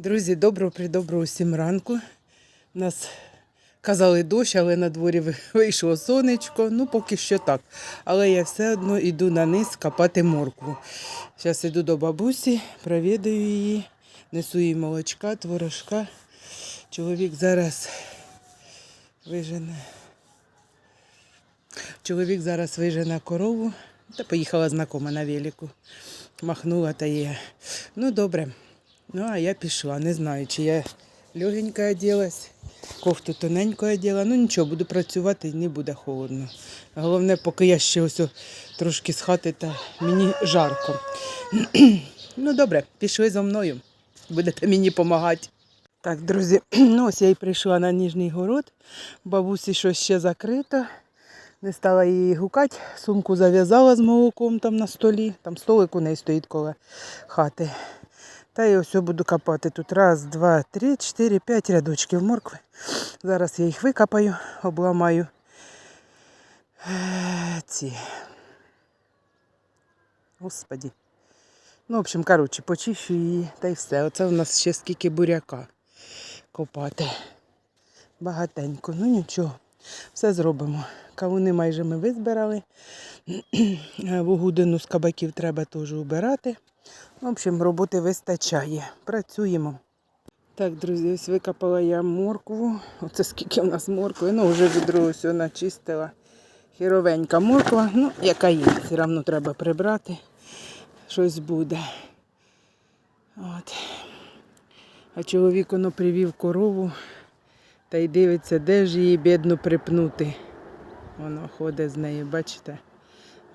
Друзі, доброго придоброго всім ранку. Нас казали дощ, але на дворі вийшло сонечко. Ну, поки що так. Але я все одно йду на низ копати моркву. Зараз йду до бабусі, провідаю її, несу їй молочка, творожка. Чоловік зараз вижене. Чоловік зараз вижене корову та поїхала знакома на велику. Махнула та є. Ну, добре. Ну, а я пішла. Не знаю, чи я легенько оделась, кофту тоненько одела. Ну нічого, буду працювати і не буде холодно. Головне, поки я ще ось трошки з хати, та мені жарко. ну, добре, пішли за мною. Будете мені допомагати. Так, друзі, ну ось я і прийшла на Ніжній город. Бабусі щось ще закрито. Не стала її гукати, сумку зав'язала з молоком там на столі. Там столик у неї стоїть коло хати. Та я ось буду копати тут. Раз, два, три, чотири, п'ять рядочків моркви. Зараз я їх викопаю, обламаю. Ці. Господі. Ну, в общем, коротше, почищу її та й все. Оце у нас ще скільки буряка копати. Багатенько. Ну нічого. Все зробимо. Кавуни майже ми визбирали. Вугудину з кабаків треба теж убирати. В общем, роботи вистачає. Працюємо. Так, друзі, ось викопала я моркву. Оце скільки в нас моркви. Ну, вже відро ось начистила. Хіровенька морква, ну, яка є, все одно треба прибрати. Щось буде. От. А чоловік воно привів корову та й дивиться, де ж її бідно припнути. Воно ходить з нею, бачите?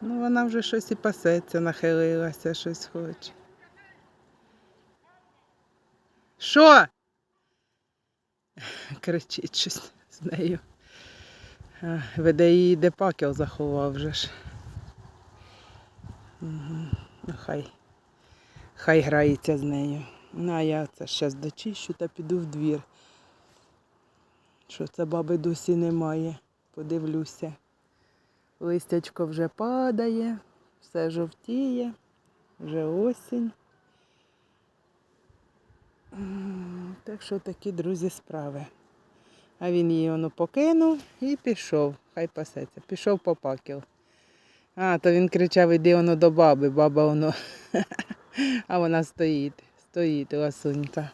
Ну, вона вже щось і пасеться, нахилилася, щось хоче. Що? Кричить щось з нею. Веде її, де пакел заховав вже ж. Угу. Ну, хай. Хай грається з нею. Ну, а я це зараз дочищу та піду в двір. Що це баби досі немає. Подивлюся. Листячко вже падає, все жовтіє, вже осінь. Так що такі, друзі, справи. А він її воно покинув і пішов. Хай пасеться. Пішов по пакел. А, то він кричав, іди воно до баби, баба воно. А вона стоїть, стоїть, ласунька.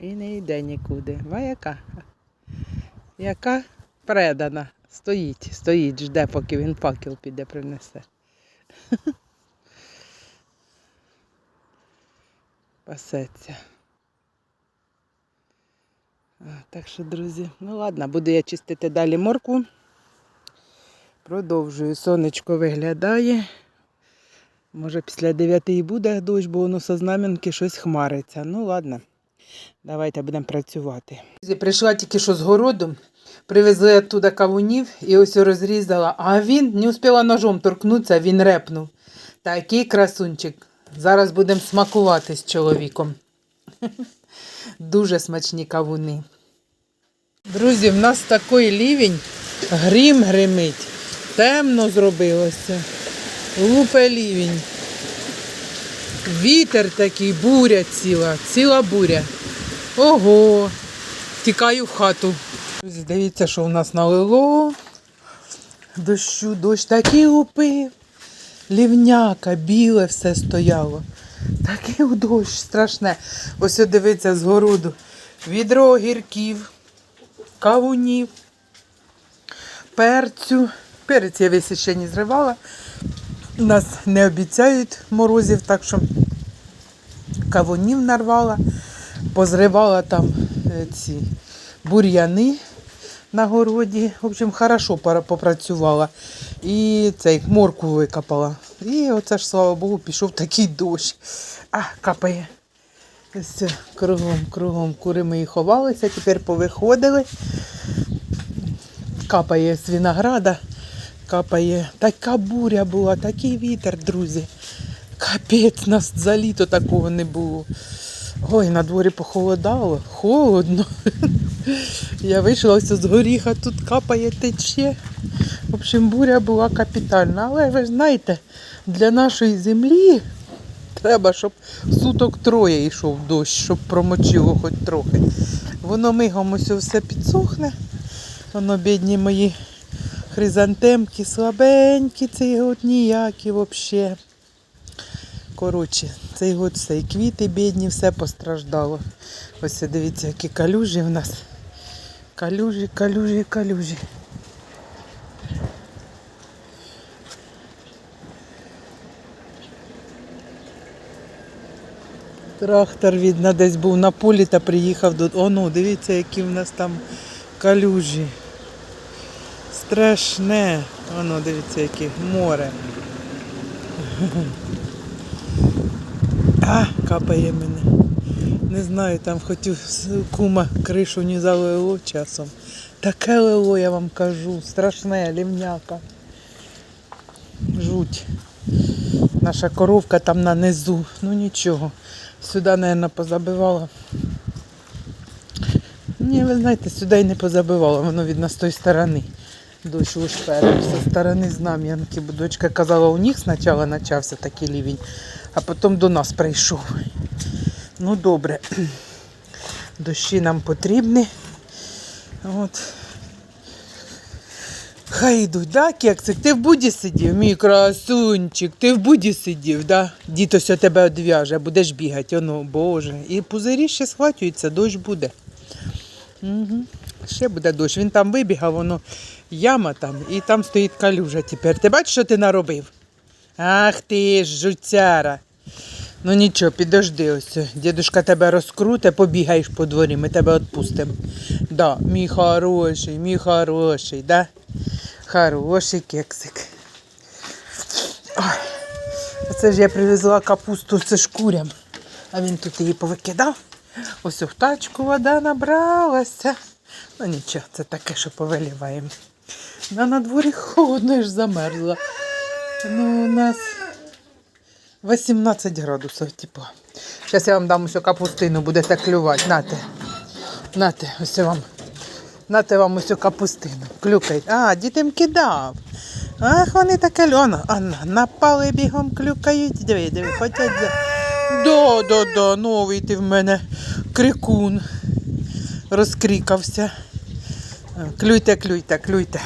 І не йде нікуди. Ва яка? Предана. Стоїть, стоїть, жде, поки він факел піде принесе. Пасеться. Так що, друзі, ну ладно, буду я чистити далі моркву. Продовжую. Сонечко виглядає. Може після 9 і буде дощ, бо воно со знам'янки щось хмариться. Ну ладно, давайте будемо працювати. Прийшла тільки що з городу, привезли оттуда кавунів і ось розрізала. А він не успіла ножом торкнутися, він репнув. Такий красунчик. Зараз будемо смакувати з чоловіком. Дуже смачні кавуни. Друзі, в нас такий лівень, грім гримить, темно зробилося. Лупе лівень. Вітер такий, буря ціла, ціла буря. Ого, тікаю в хату. Дивіться, що в нас налило. Дощу, дощ такий лупив. Лівняка, біле все стояло. Такий дощ страшне. Ось дивиться з городу. Відро огірків, кавунів, перцю. Перець я весь ще не зривала. Нас не обіцяють морозів, так що кавунів нарвала, позривала там е, ці бур'яни на городі. В общем, хорошо попрацювала. І цей морку викопала. І оце ж, слава Богу, пішов такий дощ. А, капає. Ось кругом, кругом кури мої ховалися, тепер повиходили. Капає з винограда, капає. Така буря була, такий вітер, друзі. Капець, нас за літо такого не було. Ой, на дворі похолодало, холодно. Я вийшла ось з горіха, тут капає, тече. В общем, буря була капітальна. Але ви ж знаєте, для нашої землі Треба, щоб суток троє йшов дощ, щоб промочило хоч трохи. Воно мигом ось все підсохне. Воно, бідні мої хризантемки, слабенькі, цей год ніякі взагалі. Коротше, цей год все, і квіти бідні, все постраждало. Ось дивіться, які калюжі в нас. Калюжі, калюжі, калюжі. Трактор, видно, десь був на полі та приїхав до. О, ну, дивіться, які в нас там калюжі. Страшне. Воно, дивіться, яке море. А, капає мене. Не знаю, там хотів кума кришу не залило часом. Таке лило, я вам кажу, страшне, лівняка. Жуть. Наша коровка там на низу. Ну нічого. Сюди, мабуть, позабивала. Ні, ви знаєте, сюди й не позабивала, воно видно з тої сторони. Дощ уж перед, зі сторони знам'янки. Бо дочка казала, у них спочатку почався такий лівень, а потім до нас прийшов. Ну добре. Дощі нам потрібні. От. Хай йдуть, да, кексик? Ти в буді сидів, мій красунчик, ти в буді сидів, да? Дітось о тебе одв'яже, будеш бігати, оно, боже. І пузирі ще схватюються, дощ буде. Угу. Ще буде дощ. Він там вибігав, воно яма там, і там стоїть калюжа тепер. Ти бачиш, що ти наробив? Ах ти ж, жуцяра. Ну нічого, підожди ось. Дідушка тебе розкруте, побігаєш по дворі, ми тебе відпустимо. Да, мій хороший, мій хороший, да? Хороший кексик. Ой. Оце ж я привезла капусту, це ж курям. А він тут її повикидав. Ось в тачку вода набралася. Ну нічого, це таке, що повиліваємо. На, на дворі холодно ж замерзла. Ну, у нас 18 градусів тепла. Зараз я вам дам усю капустину, будете клювати. Нате. Нате, ось вам. Нате вам усю капустину. Клюкайте. А, дітям кидав. Ах, вони таке льона. А, напали бігом клюкають. Диви, диви, хотять. за- Да, да, да, новий ти в мене крикун. Розкрикався. Клюйте, клюйте, клюйте.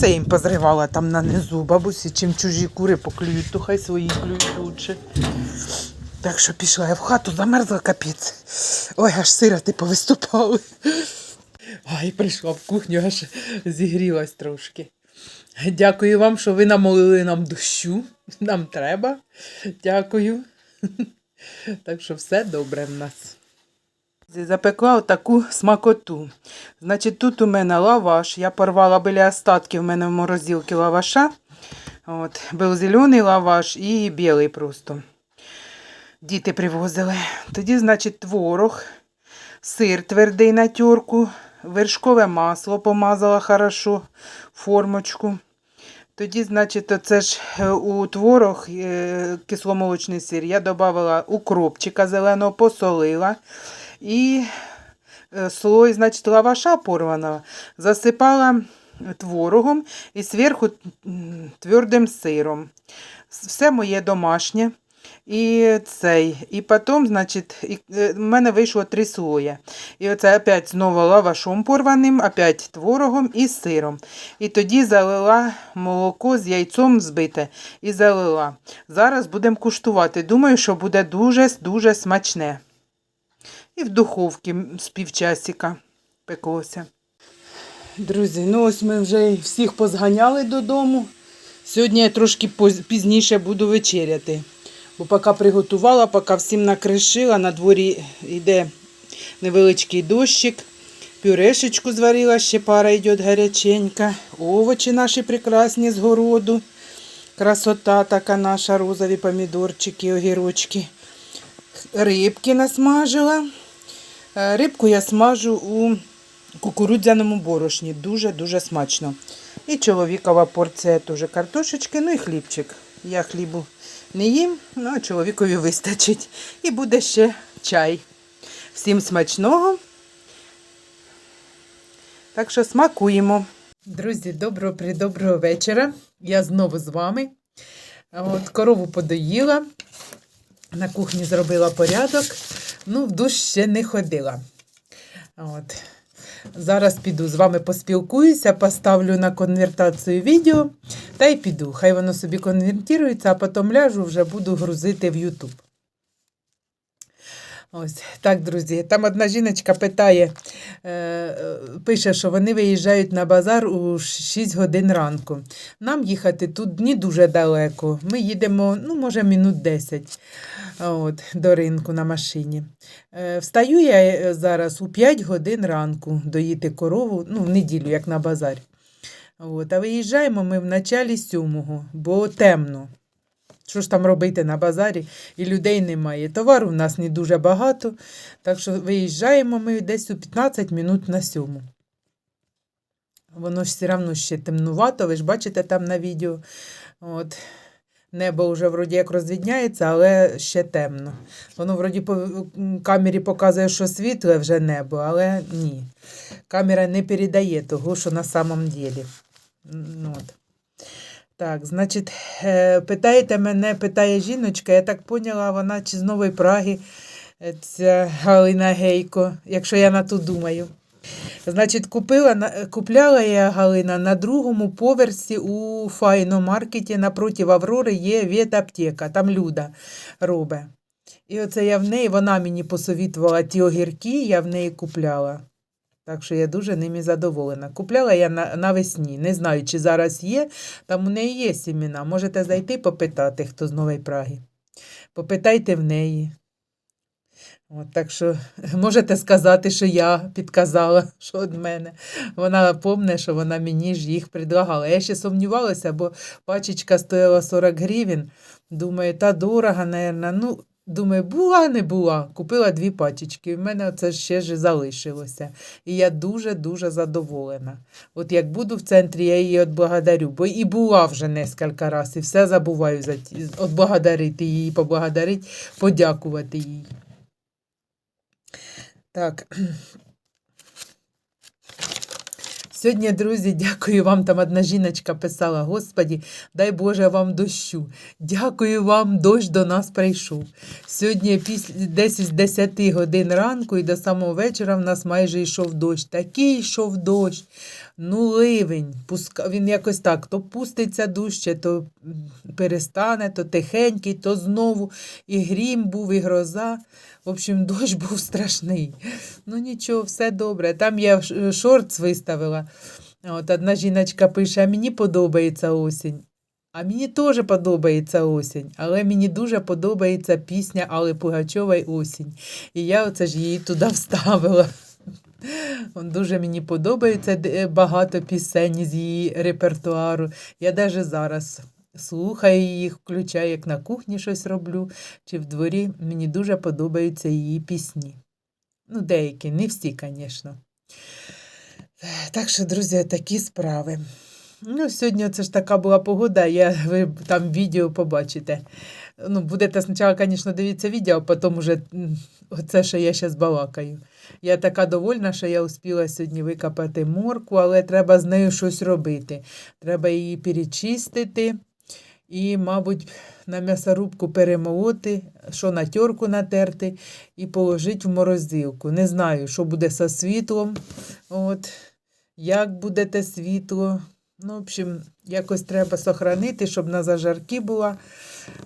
Це їм позривала там на низу. Бабусі, чим чужі кури поклюють, то хай свої клюють лучше. Так що пішла я в хату, замерзла капець. Ой, аж сироти повиступали. Ай, прийшла в кухню, аж зігрілась трошки. Дякую вам, що ви намолили нам дощу. Нам треба. Дякую. Так що все добре в нас. Запекла отаку смакоту. Значить, тут у мене лаваш. Я порвала біля остатків, в мене в морозилці лаваша. От, був зелений лаваш і білий просто. Діти привозили. Тоді, значить, творог, сир твердий на тюрку, вершкове масло помазала хорошо, формочку. Тоді, значить, оце ж е, у творог е, кисломолочний сир я додавала укропчика зеленого, посолила. І е, слой, значить, лаваша порваного засипала творогом і зверху твердим сиром. Все моє домашнє. І цей. І потім, значить, і, е, в мене вийшло три слоя. І оце опять знову лавашом порваним, опять творогом і сиром. І тоді залила молоко з яйцом збите і залила. Зараз будемо куштувати. Думаю, що буде дуже-дуже смачне. І в духовці з півчасика пеклося. Друзі, ну ось ми вже всіх позганяли додому. Сьогодні я трошки пізніше буду вечеряти. Бо поки приготувала, поки всім накришила, на дворі йде невеличкий дощик. Пюрешечку зварила, ще пара йде гаряченька. Овочі наші прекрасні з городу. Красота така наша, розові помідорчики, огірочки. Рибки насмажила. Е, Рибку я смажу у кукурудзяному борошні. Дуже-дуже смачно. І чоловікова порція теж картошечки, ну і хлібчик. Я хлібу не їм, ну чоловікові вистачить. І буде ще чай. Всім смачного. Так що смакуємо. Друзі, доброго придоброго вечора. Я знову з вами. От, корову подоїла. На кухні зробила порядок, ну, в душ ще не ходила. От. Зараз піду з вами поспілкуюся, поставлю на конвертацію відео та й піду. Хай воно собі конвертується, а потім ляжу, вже буду грузити в YouTube. Ось так, друзі. Там одна жіночка питає, е, пише, що вони виїжджають на базар у 6 годин ранку. Нам їхати тут не дуже далеко. Ми їдемо, ну, може, минут 10 от, до ринку на машині. Е, встаю я е, зараз у 5 годин ранку доїти корову, ну, в неділю, як на базарі. От, а виїжджаємо ми в началі сьомого, бо темно. Що ж там робити на базарі? І людей немає. Товару в нас не дуже багато, так що виїжджаємо ми десь у 15 минут на сьому. Воно ж все одно ще темнувато, ви ж бачите там на відео. От. Небо вже вроді як розвідняється, але ще темно. Воно вроді по камері показує, що світле вже небо, але ні. Камера не передає того, що на самом ділі. М, От. Так, значить, е, питаєте мене, питає жіночка, я так поняла, вона чи з Нової Праги, е, ця Галина Гейко, якщо я на то думаю. Значить, купила, купляла я Галина на другому поверсі у файномаркеті напроти Аврори є ветаптека, там Люда робить. І оце я в неї, вона мені посовітувала ті огірки, я в неї купляла. Так що я дуже ними задоволена. Купляла я на, навесні. Не знаю, чи зараз є. Там у неї є сімена. Можете зайти попитати, хто з Нової Праги. Попитайте в неї. От, так що можете сказати, що я підказала, що від мене. Вона помне, що вона мені ж їх предлагала. Я ще сумнівалася, бо пачечка стояла 40 гривень. Думаю, та дорого, напевно. Ну, думаю, була, не була. Купила дві пачечки. В мене це ще ж залишилося. І я дуже-дуже задоволена. От як буду в центрі, я її отблагодарю, бо і була вже нескільки разів, і все забуваю за ті- отблагодарити її, поблагодарити, подякувати їй. Так. Сьогодні, друзі, дякую вам. Там одна жіночка писала: Господі, дай Боже вам дощу. Дякую вам, дощ до нас прийшов. Сьогодні після десь з 10 годин ранку і до самого вечора в нас майже йшов дощ. Такий йшов дощ. Ну, ливень. Пуска... Він якось так, то пуститься дужче, то перестане, то тихенький, то знову і грім був, і гроза. В общем, дощ був страшний. Ну нічого, все добре. Там я ш- шортс виставила. От одна жіночка пише: а мені подобається осінь. А мені теж подобається осінь, але мені дуже подобається пісня Алли Пугачової осінь. І я оце ж її туди вставила. Дуже мені подобається багато пісень з її репертуару. Я навіть зараз слухаю їх, включаю, як на кухні щось роблю, чи в дворі. Мені дуже подобаються її пісні. Ну, деякі, не всі, звісно. Так що, друзі, такі справи. Ну, сьогодні це ж така була погода, я, ви там відео побачите. Ну, будете спочатку, звісно, дивитися відео, а потім уже оце, що я зараз балакаю. Я така довольна, що я успіла сьогодні викопати морку, але треба з нею щось робити. Треба її перечистити і, мабуть, на м'ясорубку перемолоти, що на терку натерти і положити в морозилку. Не знаю, що буде зі світлом, от, як буде те світло. Ну, в общем, якось треба сохранити, щоб на зажарки була.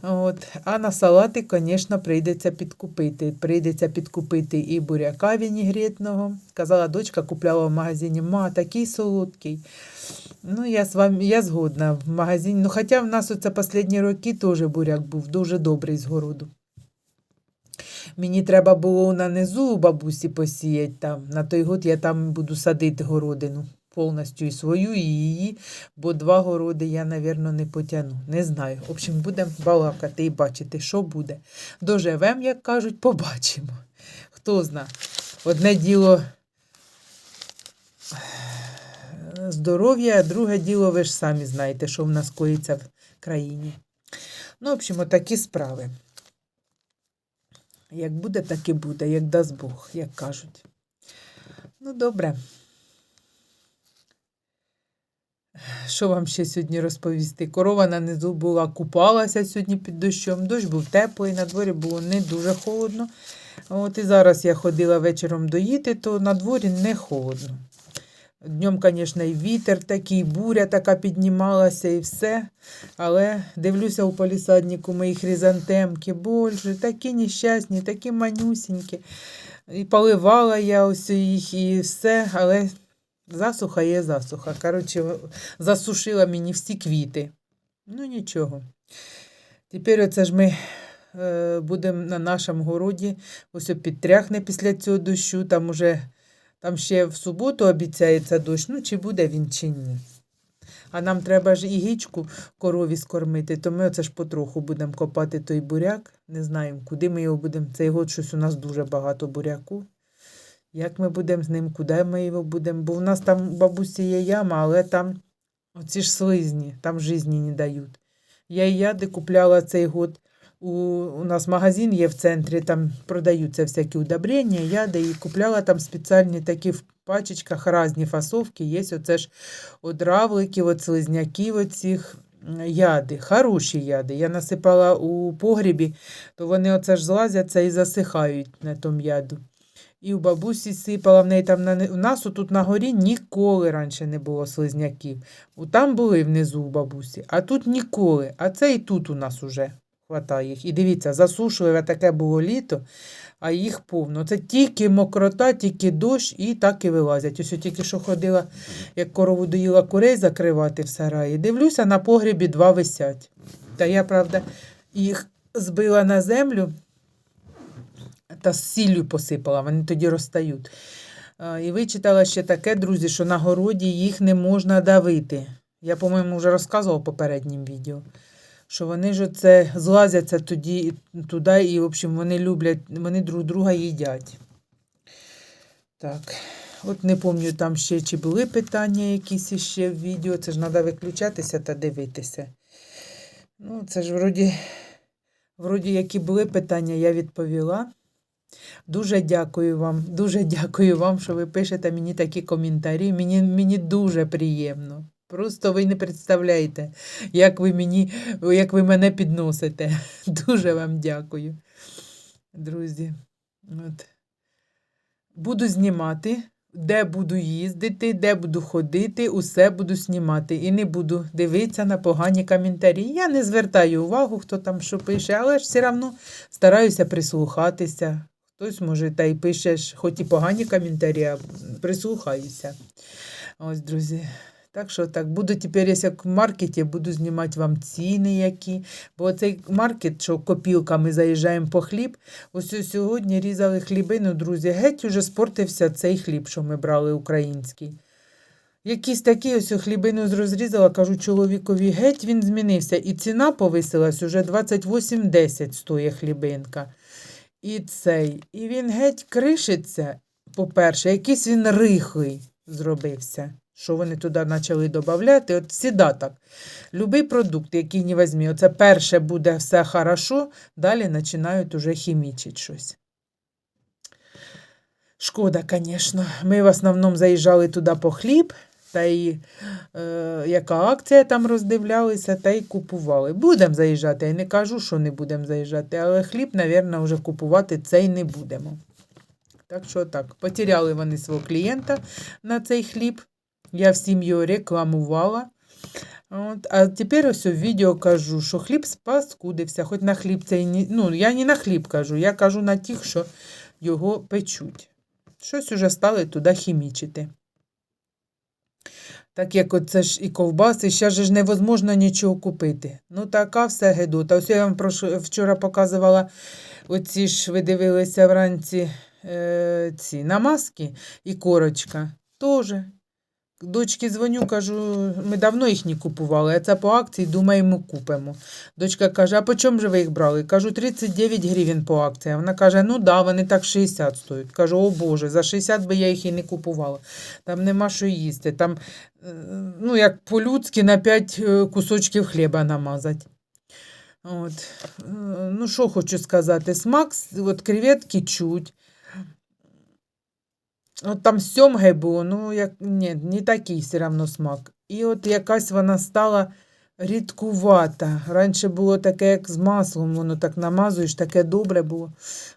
От. А на салати, звісно, прийдеться підкупити. Прийдеться підкупити і буряка вінігретного. Казала, дочка купляла в магазині, ма, такий солодкий. Ну, я з вами, я згодна в магазині. Ну, хоча в нас оце останні роки теж буряк був дуже добрий з городу. Мені треба було на низу у бабусі посіяти там. На той год я там буду садити городину. Повністю і свою, і її, бо два городи я, напевно, не потягну. Не знаю. В общем, будемо балакати і бачити, що буде. Доживем, як кажуть, побачимо. Хто зна. Одне діло здоров'я, а друге діло, ви ж самі знаєте, що в нас коїться в країні. Ну, в общем, такі справи. Як буде, так і буде, як дасть Бог, як кажуть. Ну, добре. Що вам ще сьогодні розповісти? Корова на низу була, купалася сьогодні під дощом. Дощ був теплий, на дворі було не дуже холодно. От і зараз я ходила вечором доїти, то на дворі не холодно. Днем, звісно, і вітер такий, буря така піднімалася і все. Але дивлюся у полісаднику мої хризантемки, боже, такі нещасні, такі манюсінькі. І поливала я ось їх і все, але засуха є засуха. Коротше, засушила мені всі квіти. Ну нічого. Тепер оце ж ми е, будемо на нашому городі. Ось підтряхне після цього дощу. Там уже там ще в суботу обіцяється дощ. Ну, чи буде він, чи ні. А нам треба ж і гічку корові скормити, то ми оце ж потроху будемо копати той буряк. Не знаємо, куди ми його будемо. Цей год щось у нас дуже багато буряку. Як ми будемо з ним, куди ми його будемо? Бо в нас там у бабусі є яма, але там оці ж слизні, там жизні не дають. Я і яди купляла цей год. У, у нас магазин є в центрі, там продаються всякі удобрення, яди, і купляла там спеціальні такі в пачечках різні фасовки. Є оце ж от от слизняків оцих яди, хороші яди. Я насипала у погрібі, то вони оце ж злазяться і засихають на тому яду. І у бабусі сипала в неї там на у нас тут на горі ніколи раніше не було слизняків. У там були внизу у бабусі, а тут ніколи. А це і тут у нас уже хватає їх. І дивіться, засушливе таке було літо, а їх повно. Це тільки мокрота, тільки дощ і так і вилазять. Ось тільки що ходила, як корову доїла курей закривати в сараї. Дивлюся, на погрібі два висять. Та я, правда, їх збила на землю та з сіллю посипала, вони тоді розстають. І вичитала ще таке, друзі, що на городі їх не можна давити. Я, по-моєму, вже розказувала в попереднім відео, що вони ж оце злазяться тоді, туди, і, в общем, вони люблять, вони друг друга їдять. Так, от не пам'ятаю там ще, чи були питання якісь ще в відео. Це ж треба виключатися та дивитися. Ну, це ж вроді, вроді, які були питання, я відповіла. Дуже дякую вам, дуже дякую вам, що ви пишете мені такі коментарі. Мені, мені дуже приємно. Просто ви не представляєте, як ви, мені, як ви мене підносите. Дуже вам дякую, друзі. От. Буду знімати, де буду їздити, де буду ходити, усе буду знімати. І не буду дивитися на погані коментарі. Я не звертаю увагу, хто там що пише, але ж все одно стараюся прислухатися. Хтось, може, та й пише, ж, хоч і погані коментарі, а прислухаюся. Ось, друзі. Так що так, буду тепер, як в маркеті, буду знімати вам ціни які. Бо цей маркет, що копілками заїжджаємо по хліб, ось сьогодні різали хлібину, друзі. Геть уже спортився цей хліб, що ми брали український. Якийсь такий ось хлібину розрізала, кажу чоловікові, геть він змінився. І ціна повисилась уже 28,10 стоїть хлібинка. І цей. І він геть кришиться, по-перше, якийсь він рихлий зробився. Що вони туди почали додати? От всіда так. Любий продукт, який не візьмі, оце перше буде все хорошо, далі починають уже хімічити щось. Шкода, звісно. Ми в основному заїжджали туди по хліб, та й е, яка акція там роздивлялися, та й купували. Будемо заїжджати. Я не кажу, що не будемо заїжджати, але хліб, мабуть, вже купувати цей не будемо. Так що так, потеряли вони свого клієнта на цей хліб. Я всім його рекламувала. От, а тепер ось у відео кажу, що хліб спаскудився, хоч на хліб цей. Ну, я не на хліб кажу, я кажу на тих, що його печуть. Щось уже стали туди хімічити. Так як оце ж і ковбаси, ще ж невозможно нічого купити. Ну, така все гедота. Ось я вам вчора показувала оці ж, ви дивилися вранці е, ці намазки і корочка. Тоже. Дочці дзвоню, кажу, ми давно їх не купували, а це по акції, думаємо, купимо. Дочка каже, а по чому же ви їх брали? Кажу, 39 гривень по акції. Вона каже, ну да, вони так 60 стоять. Кажу, о Боже, за 60 би я їх і не купувала. Там нема що їсти. Там, е, ну, як по-людськи, на 5 кусочків хліба намазати. От. Е, Ну, що хочу сказати, смак, от креветки чуть. От там сьомги було, ну, як, ні, не такий все одно смак. і от якась вона стала рідкувата. Раніше було таке, як з маслом, воно так намазуєш, таке добре було.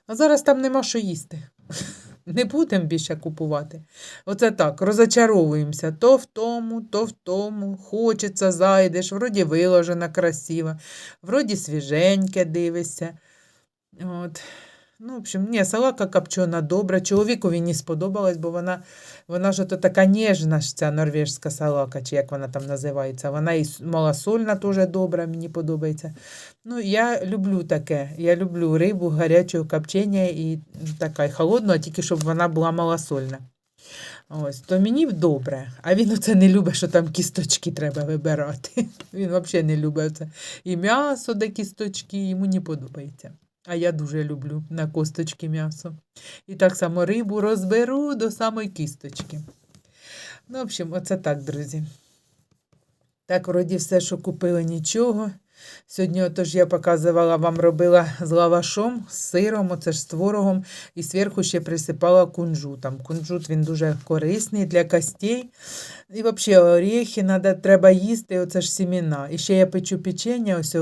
А зараз там нема що їсти. Не будемо більше купувати. Оце так, розочаровуємося. То в тому, то в тому. Хочеться, зайдеш, вроді виложена красиво, вроді свіженьке дивишся. От. Ну, в общем, ні, салака копчена добра. Чоловікові не сподобалась, бо вона, вона ж ото така ніжна ж ця норвежська салака, чи як вона там називається. Вона і малосольна теж добра, мені подобається. Ну, я люблю таке. Я люблю рибу гарячого копчення і така і холодну, а тільки щоб вона була малосольна. Ось, то мені добре. А він оце не любить, що там кісточки треба вибирати. Він взагалі не любить це. І м'ясо, де кісточки, йому не подобається. А я дуже люблю на косточки м'ясо. І так само рибу розберу до самої кісточки. Ну, в общем, оце так, друзі. Так, вроді все, що купили, нічого. Сьогодні, отож, я показувала вам, робила з лавашом, з сиром, оце ж з творогом, і зверху ще присипала кунжутом. Кунжут він дуже корисний для костей. І взагалі орехи треба їсти, оце ж сімена. І ще я печу печення, ось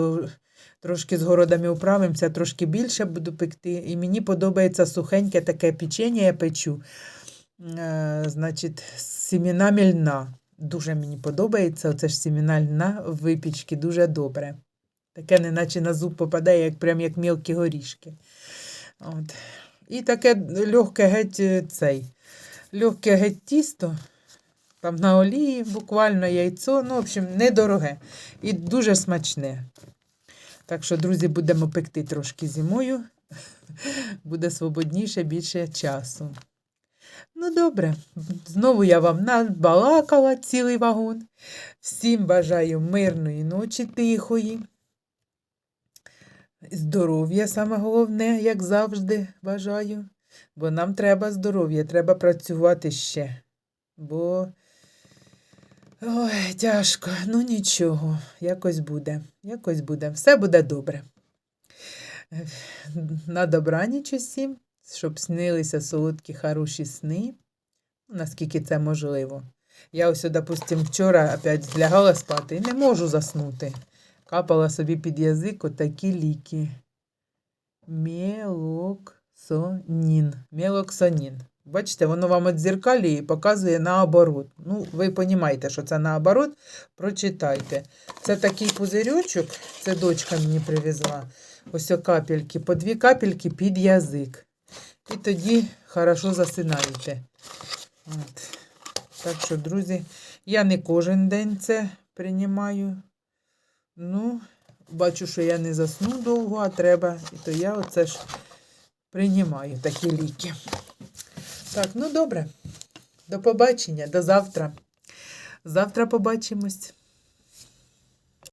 трошки з городами управимося, трошки більше буду пекти. І мені подобається сухеньке таке печення, я печу. Е, значить, з сімінами льна. Дуже мені подобається. Оце ж сіміна льна в випічці дуже добре. Таке, неначе на зуб попадає, як прям як мілкі горішки. От. І таке легке геть е, цей. Легке геть тісто. Там на олії буквально яйцо. Ну, в общем, недороге. І дуже смачне. Так що, друзі, будемо пекти трошки зимою. Буде свободніше, більше часу. Ну, добре, знову я вам надбалакала цілий вагон. Всім бажаю мирної ночі, тихої. Здоров'я саме головне, як завжди, бажаю. Бо нам треба здоров'я, треба працювати ще. Бо ой, тяжко, ну нічого, якось буде, якось буде. Все буде добре. На добраніч усім, щоб снилися солодкі хороші сни, наскільки це можливо. Я ось, допустим, вчора опять лягала спати і не можу заснути. Капала собі під язик отакі ліки. Мелоксонін. Мелоксонін. Бачите, воно вам от зеркалі і показує наоборот. Ну, ви розумієте, що це наоборот. Прочитайте. Це такий пузирьочок, це дочка мені привезла. Ось о капельки, по дві капельки під язик. І тоді хорошо засинаєте. От. Так що, друзі, я не кожен день це приймаю. Ну, бачу, що я не засну довго, а треба. І то я оце ж приймаю такі ліки. Так, ну добре. До побачення, до завтра. Завтра побачимось.